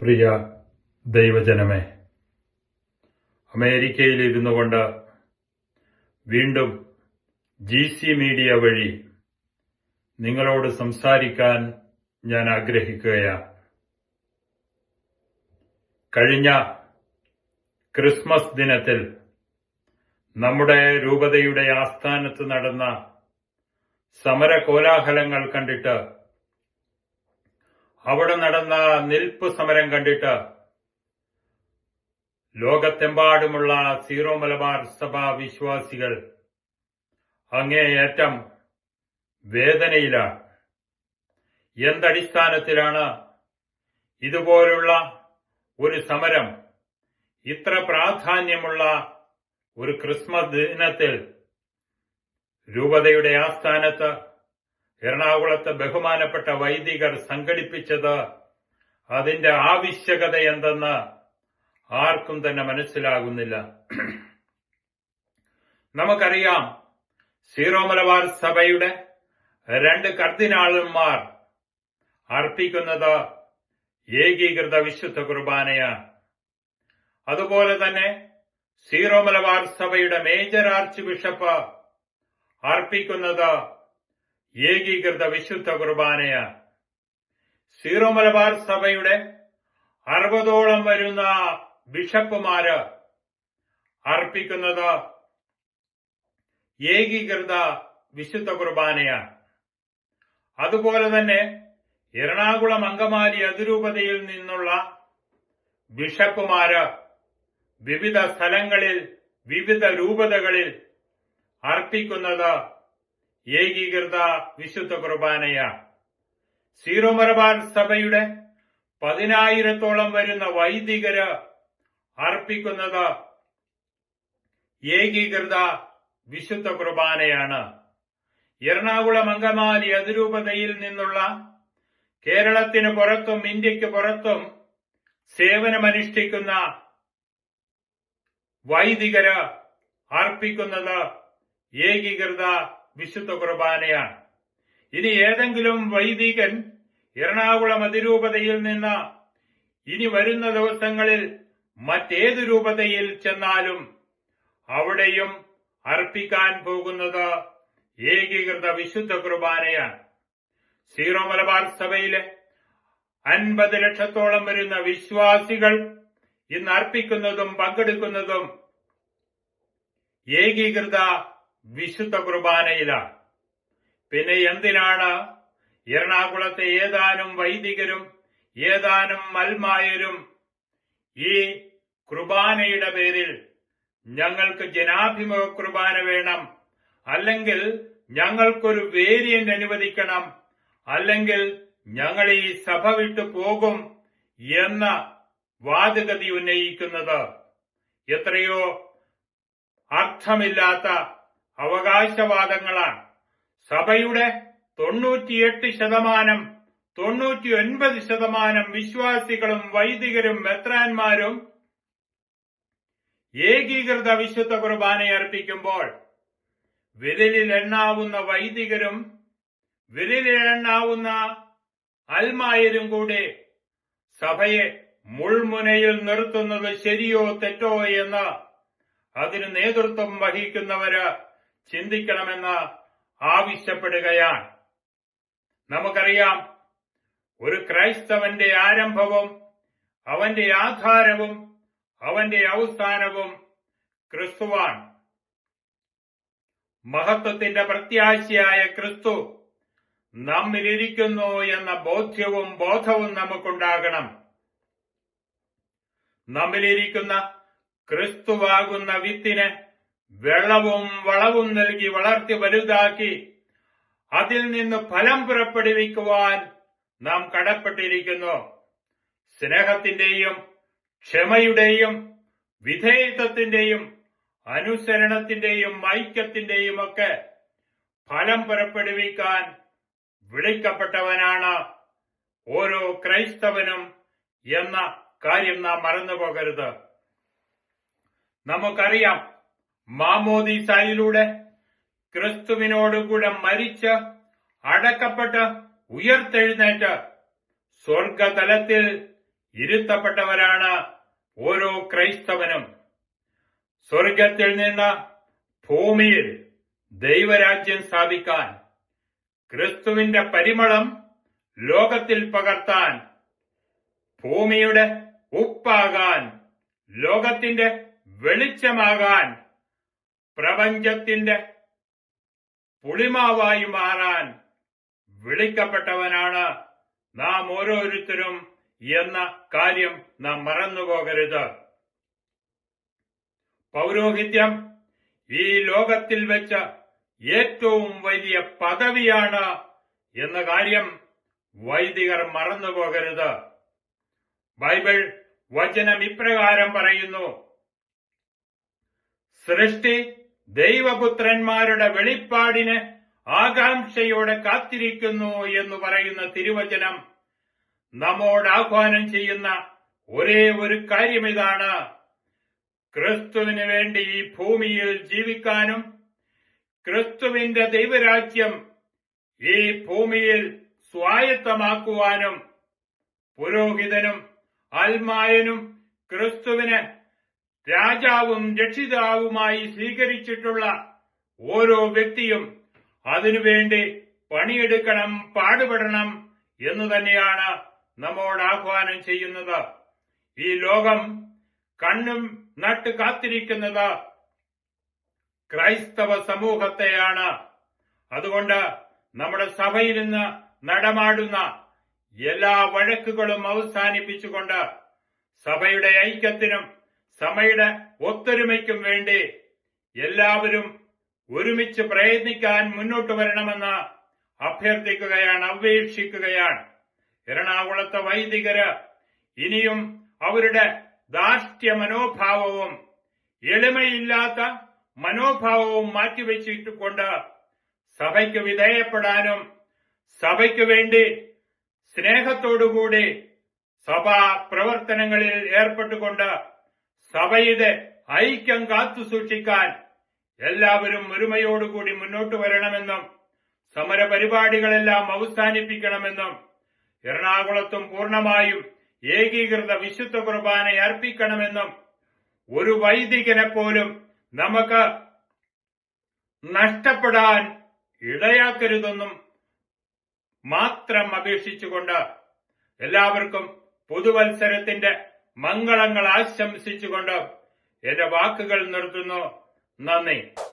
പ്രിയ ദൈവജനമേ അമേരിക്കയിൽ ഇരുന്നു കൊണ്ട് വീണ്ടും ജി സി മീഡിയ വഴി നിങ്ങളോട് സംസാരിക്കാൻ ഞാൻ ആഗ്രഹിക്കുകയാണ് കഴിഞ്ഞ ക്രിസ്മസ് ദിനത്തിൽ നമ്മുടെ രൂപതയുടെ ആസ്ഥാനത്ത് നടന്ന സമര കോലാഹലങ്ങൾ കണ്ടിട്ട് അവിടെ നടന്ന നിൽപ്പ് സമരം കണ്ടിട്ട് ലോകത്തെമ്പാടുമുള്ള സീറോ മലബാർ സഭാ വിശ്വാസികൾ അങ്ങേയറ്റം വേദനയിലാണ്. എന്തടിസ്ഥാനത്തിലാണ് ഇതുപോലുള്ള ഒരു സമരം? ഇത്ര പ്രാധാന്യമുള്ള ഒരു ക്രിസ്മസ് ദിനത്തിൽ രൂപതയുടെ ആസ്ഥാനത്ത് എറണാകുളത്ത് ബഹുമാനപ്പെട്ട വൈദികർ സംഘടിപ്പിച്ചത് അതിന്റെ ആവശ്യകത എന്തെന്ന് ആർക്കും തന്നെ മനസ്സിലാകുന്നില്ല. നമുക്കറിയാം സീറോ മലബാർ സഭയുടെ രണ്ട് കർദിനാളന്മാർ അർപ്പിക്കുന്നത് ഏകീകൃത വിശുദ്ധ കുർബാനയാണ്. അതുപോലെ തന്നെ സീറോ മലബാർ സഭയുടെ മേജർ ആർച്ച് ബിഷപ്പ് അർപ്പിക്കുന്നത് ഏകീകൃത വിശുദ്ധ കുർബാനയ. സീറോ മലബാർ സഭയുടെ അറുപതോളം വരുന്ന ബിഷപ്പുമാര് അർപ്പിക്കുന്നത് ഏകീകൃത വിശുദ്ധ കുർബാനയാണ് അതുപോലെ തന്നെ എറണാകുളം അങ്കമാലി അതിരൂപതയിൽ നിന്നുള്ള ബിഷപ്പുമാര് വിവിധ സ്ഥലങ്ങളിൽ വിവിധ രൂപതകളിൽ അർപ്പിക്കുന്നത് ഏകീകൃത വിശുദ്ധ കുർബാനയാണ് സീറോ മലബാർ സഭയുടെ പതിനായിരത്തോളം വരുന്ന വൈദികര് അർപ്പിക്കുന്നത് ഏകീകൃത വിശുദ്ധ കുർബാനയാണ്. എറണാകുളം അങ്കമാലി അതിരൂപതയിൽ നിന്നുള്ള കേരളത്തിന് പുറത്തും ഇന്ത്യയ്ക്ക് പുറത്തും സേവനമനുഷ്ഠിക്കുന്ന വൈദികര് അർപ്പിക്കുന്നത് ഏകീകൃത വിശുദ്ധ കുർബാനയാണ്. ഇനി ഏതെങ്കിലും വൈദികൻ എറണാകുളം അതിരൂപതയിൽ നിന്ന് ഇനി വരുന്ന ദിവസങ്ങളിൽ മറ്റേത് രൂപതയിൽ ചെന്നാലും അവിടെയും അർപ്പിക്കാൻ പോകുന്നത് ഏകീകൃത വിശുദ്ധ കുർബാനയാണ്. സീറോ മലബാർ സഭയിലെ അൻപത് ലക്ഷത്തോളം വരുന്ന വിശ്വാസികൾ ഇന്ന് അർപ്പിക്കുന്നതും പങ്കെടുക്കുന്നതും ഏകീകൃത വിശുദ്ധ കുർബാനയിലാണ് പിന്നെ എന്തിനാണ് എറണാകുളത്തെ ഏതാനും വൈദികരും ഏതാനും മൽമായരും ഈ കുർബാനയുടെ പേരിൽ ഞങ്ങൾക്ക് ജനാഭിമുഖ കുർബാന വേണം അല്ലെങ്കിൽ ഞങ്ങൾക്കൊരു വേരിയന്റ് അനുവദിക്കണം അല്ലെങ്കിൽ ഞങ്ങൾ ഈ സഭ വിട്ടു പോകും എന്ന വാദഗതി ഉന്നയിക്കുന്നത്. എത്രയോ അർത്ഥമില്ലാത്ത അവകാശവാദങ്ങളാണ്. സഭയുടെ തൊണ്ണൂറ്റിയെട്ട് ശതമാനം തൊണ്ണൂറ്റിയൊൻപത് ശതമാനം വിശ്വാസികളും വൈദികരും മെത്രാന്മാരും ഏകീകൃത വിശുദ്ധ കുർബാന അർപ്പിക്കുമ്പോൾ വിരലിൽ എണ്ണാവുന്ന വൈദികരും വിരലിൽ എണ്ണാവുന്ന അൽമായരും കൂടെ സഭയെ മുൾമുനയിൽ നിർത്തുന്നത് ശരിയോ തെറ്റോ എന്ന് അതിന് നേതൃത്വം വഹിക്കുന്നവര് ചിന്തിക്കണമെന്ന് ആവശ്യപ്പെടുകയാണ്. നമുക്കറിയാം ഒരു ക്രൈസ്തവന്റെ ആരംഭവും അവന്റെ ആധാരവും അവന്റെ അവസാനവും ക്രിസ്തുവാണ്. മഹത്വത്തിന്റെ പ്രത്യാശയായ ക്രിസ്തു നമ്മിലിരിക്കുന്നു എന്ന ബോധ്യവും ബോധവും നമുക്കുണ്ടാകണം. നമ്മിലിരിക്കുന്ന ക്രിസ്തുവാകുന്ന വിത്തിനെ വെള്ളവും വളവും നൽകി വളർത്തി വലുതാക്കി അതിൽ നിന്ന് ഫലം പുറപ്പെടുവിക്കുവാൻ നാം കടപ്പെട്ടിരിക്കുന്നു. സ്നേഹത്തിന്റെയും ക്ഷമയുടെയും വിധേയത്വത്തിന്റെയും അനുസരണത്തിന്റെയും ഐക്യത്തിന്റെയും ഒക്കെ ഫലം പുറപ്പെടുവിക്കാൻ വിളിക്കപ്പെട്ടവനാണ് ഓരോ ക്രൈസ്തവനും എന്ന കാര്യം നാം മറന്നുപോകരുത്. നമുക്കറിയാം മാമോദീസായിലൂടെ ക്രിസ്തുവിനോടുകൂടെ മരിച്ച് അടക്കപ്പെട്ട് ഉയർത്തെഴുന്നേറ്റ് സ്വർഗതലത്തിൽ ഇരുത്തപ്പെട്ടവരാണ് ഓരോ ക്രൈസ്തവനും. സ്വർഗത്തിൽ നിന്ന് ഭൂമിയിൽ ദൈവരാജ്യം സ്ഥാപിക്കാൻ ക്രിസ്തുവിന്റെ പരിമളം ലോകത്തിൽ പകർത്താൻ ഭൂമിയുടെ ഉപ്പാകാൻ ലോകത്തിന്റെ വെളിച്ചമാകാൻ പ്രപഞ്ചത്തിന്റെ പുളിമാവായി മാറാൻ വിളിക്കപ്പെട്ടവനാണ് നാം ഓരോരുത്തരും എന്ന കാര്യം നാം മറന്നുപോകരുത്. പൗരോഹിത്യം ഈ ലോകത്തിൽ വെച്ച ഏറ്റവും വലിയ പദവിയാണ് എന്ന കാര്യം വൈദികർ മറന്നുപോകരുത്. ബൈബിൾ വചനം ഇപ്രകാരം പറയുന്നു സൃഷ്ടി ദൈവപുത്രന്മാരുടെ വെളിപ്പാടിന് ആകാംക്ഷയോടെ കാത്തിരിക്കുന്നു എന്ന് പറയുന്ന തിരുവചനം നമ്മോട് ആഹ്വാനം ചെയ്യുന്ന ഒരേ ഒരു കാര്യം ഇതാണ് ക്രിസ്തുവിന് വേണ്ടി ഈ ഭൂമിയിൽ ജീവിക്കാനും ക്രിസ്തുവിന്റെ ദൈവരാജ്യം ഈ ഭൂമിയിൽ സ്വായത്തമാക്കുവാനും പുരോഹിതനും അൽമായനും ക്രിസ്തുവിന് രാജാവും രക്ഷിതാവുമായി സ്വീകരിച്ചിട്ടുള്ള ഓരോ വ്യക്തിയും അതിനുവേണ്ടി പണിയെടുക്കണം പാടുപെടണം എന്ന് തന്നെയാണ് നമ്മോട് ആഹ്വാനം ചെയ്യുന്നത്. ഈ ലോകം കണ്ണും നട്ട് കാത്തിരിക്കുന്നത് ക്രൈസ്തവ സമൂഹത്തെയാണ്. അതുകൊണ്ട് നമ്മുടെ സഭയിൽ നിന്ന് നടമാടുന്ന എല്ലാ വഴക്കുകളും അവസാനിപ്പിച്ചുകൊണ്ട് സഭയുടെ ഐക്യത്തിനും സഭയുടെ ഒത്തൊരുമയ്ക്കും വേണ്ടി എല്ലാവരും ഒരുമിച്ച് പ്രയത്നിക്കാൻ മുന്നോട്ട് വരണമെന്ന് അഭ്യർത്ഥിക്കുകയാണ് അപേക്ഷിക്കുകയാണ്. എറണാകുളത്തെ വൈദികര് ഇനിയും അവരുടെ ദാർഷ്ട്യ മനോഭാവവും എളിമയില്ലാത്ത മനോഭാവവും മാറ്റിവെച്ചിട്ടുകൊണ്ട് സഭയ്ക്ക് വിധേയപ്പെടാനും സഭയ്ക്ക് വേണ്ടി സ്നേഹത്തോടുകൂടി സഭാ പ്രവർത്തനങ്ങളിൽ ഏർപ്പെട്ടുകൊണ്ട് സഭയുടെ ഐക്യം കാത്തു സൂക്ഷിക്കാൻ എല്ലാവരും ഒരുമയോടുകൂടി മുന്നോട്ട് വരണമെന്നും സമരപരിപാടികളെല്ലാം അവസാനിപ്പിക്കണമെന്നും എറണാകുളത്തും പൂർണമായും ഏകീകൃത വിശുദ്ധ കുർബാന അർപ്പിക്കണമെന്നും ഒരു വൈദികനെ പോലും നമുക്ക് നഷ്ടപ്പെടാൻ ഇടയാക്കരുതെന്നും മാത്രം അപേക്ഷിച്ചുകൊണ്ട് എല്ലാവർക്കും പുതുവത്സരത്തിന്റെ മംഗളങ്ങൾ ആശംസിച്ചുകൊണ്ട് എന്റെ വാക്കുകൾ നിർത്തുന്നു. നന്ദി.